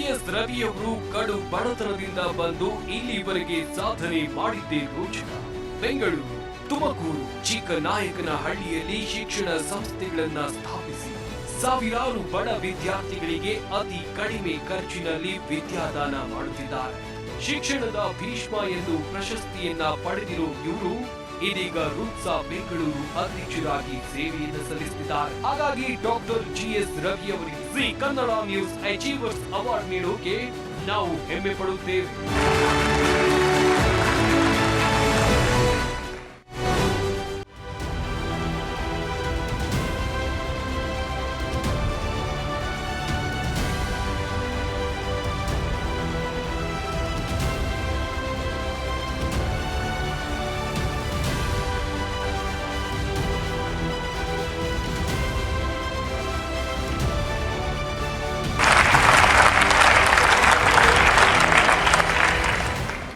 ರವಿಯವರು ಕಡು ಬಡತನದಿಂದ ಬಂದು ಇಲ್ಲಿವರೆಗೆ ಸಾಧನೆ ಮಾಡಿದ್ದೇ ರೋಚನ ಬೆಂಗಳೂರು, ತುಮಕೂರು, ಚಿಕ್ಕನಾಯಕನಹಳ್ಳಿಯಲ್ಲಿ ಶಿಕ್ಷಣ ಸಂಸ್ಥೆಗಳನ್ನ ಸ್ಥಾಪಿಸಿ. ಸಾವಿರಾರು ಬಡ ವಿದ್ಯಾರ್ಥಿಗಳಿಗೆ ಅತಿ ಕಡಿಮೆ ಖರ್ಚಿನಲ್ಲಿ ವಿದ್ಯಾದಾನ ಮಾಡುತ್ತಿದ್ದಾರೆ. ಶಿಕ್ಷಣದ ಭೀಷ್ಮ ಎಂದು ಪ್ರಶಸ್ತಿಯನ್ನ ಪಡೆದಿರೋ ಇವರು ಇದೀಗ ರುತ್ಸಾ ಬೆಂಗಳೂರು ಅಧ್ಯಕ್ಷರಾಗಿ ಸೇವೆಯನ್ನು ಸಲ್ಲಿಸುತ್ತಿದ್ದಾರೆ. ಹಾಗಾಗಿ ಡಾಕ್ಟರ್ ಜಿ ಎಸ್ ರವಿ ಅವರಿಗೆ Shri Kannada news achievers award ನೀಡೋಕೆ ನಾವು ಹೆಮ್ಮೆ ಪಡುತ್ತೇವೆ.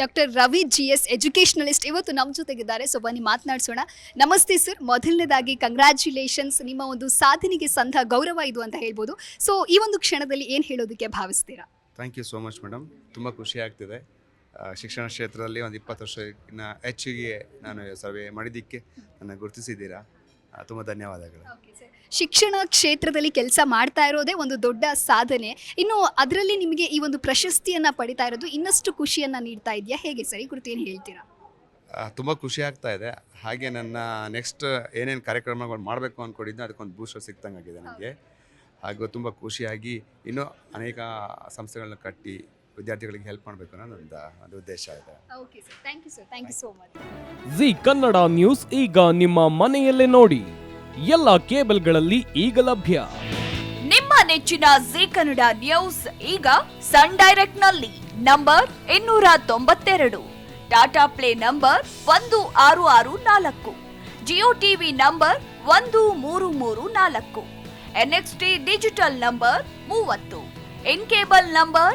Doctor Ravi G S educationalist ಇವತ್ತು ನಮ್ಮ ಜೊತೆಗಿದ್ದಾರೆ. ಸೊ ಬನ್ನಿ ಮಾತನಾಡಿಸೋಣ. ನಮಸ್ತೆ ಸರ್ ಮೊದಲನೇದಾಗಿ ಕಂಗ್ರ್ಯಾಚುಲೇಷನ್ಸ್ ನಿಮ್ಮ ಒಂದು ಸಾಧನೆಗೆ ಸಂದ ಗೌರವ ಇದು ಅಂತ ಹೇಳ್ಬೋದು. ಸೊ ಈ ಒಂದು ಕ್ಷಣದಲ್ಲಿ ಏನು ಹೇಳೋದಕ್ಕೆ ಭಾವಿಸ್ತೀರಾ? Thank you so much madam ತುಂಬ ಖುಷಿ ಆಗ್ತಿದೆ. ಶಿಕ್ಷಣ ಕ್ಷೇತ್ರದಲ್ಲಿ ಒಂದು ಇಪ್ಪತ್ತು ವರ್ಷಕ್ಕಿಂತ ಹೆಚ್ಚಿಗೆ ನಾನು ಸರ್ವೆ ಮಾಡಿದ್ದಕ್ಕೆ ನನ್ನ ಗುರುತಿಸಿದ್ದೀರಾ? ತುಂಬ ಧನ್ಯವಾದಗಳು. ಶಿಕ್ಷಣ ಕ್ಷೇತ್ರದಲ್ಲಿ ಕೆಲಸ ಮಾಡ್ತಾ ಇರೋದೇ ಒಂದು ದೊಡ್ಡ ಸಾಧನೆ. ಇನ್ನು ಅದರಲ್ಲಿ ನಿಮಗೆ ಈ ಒಂದು ಪ್ರಶಸ್ತಿಯನ್ನ ಪಡಿತಾ ಇರೋದು ಇನ್ನಷ್ಟು ಖುಷಿಯನ್ನ ನೀಡ್ತಾ ಇದೆಯಾ? ಹೇಗೆ ಸರಿ? ಈ ಕುರಿತು ಏನು ಹೇಳ್ತೀರಾ? ತುಂಬ ಖುಷಿ ಆಗ್ತಾ ಇದೆ. ಹಾಗೆ ನನ್ನ ನೆಕ್ಸ್ಟ್ ಏನೇನು ಕಾರ್ಯಕ್ರಮಗಳು ಮಾಡಬೇಕು ಅಂದ್ಕೊಂಡಿದ್ದೆ ಅದಕ್ಕೊಂದು ಬೂಸ್ಟರ್ ಸಿಕ್ತಂಗಾಗಿದೆ ನನಗೆ ಹಾಗೂ ತುಂಬ ಖುಷಿಯಾಗಿ ಇನ್ನೂ ಅನೇಕ ಸಂಸ್ಥೆಗಳನ್ನ ಕಟ್ಟಿ ವಿದ್ಯಾರ್ಥಿಗಳಿಗೆ ಹೆಲ್ಪ್ ಮಾಡಬೇಕು ಅನ್ನೋ ಒಂದು ಒಂದು ಉದ್ದೇಶ ಇದೆ. Okay sir thank you sir thank you so much Zee Kannada news ಈಗ ನಿಮ್ಮ ಮನೆಯಲ್ಲೇ ನೋಡಿ. ಎಲ್ಲ ಕೇಬಲ್ಗಳಲ್ಲಿ ಈಗ ಲಭ್ಯ. ನಿಮ್ಮ ನೆಚ್ಚಿನ ಜಿ ಕನ್ನಡ ನ್ಯೂಸ್ ಈಗ ಸನ್ ಡೈರೆಕ್ಟ್ನಲ್ಲಿ ನಂಬರ್ ಇನ್ನೂರ ತೊಂಬತ್ತೆರಡು ಟಾಟಾ ಪ್ಲೇ ನಂಬರ್ ಒಂದು ಆರು ಆರು ನಾಲ್ಕು. ಜಿಯೋ ಟಿವಿ ನಂಬರ್ ಒಂದು ಮೂರು ಮೂರು ನಾಲ್ಕು. ಎನ್ಎಕ್ಸ್ಟಿ ಡಿಜಿಟಲ್ ನಂಬರ್ ಮೂವತ್ತು. In cable number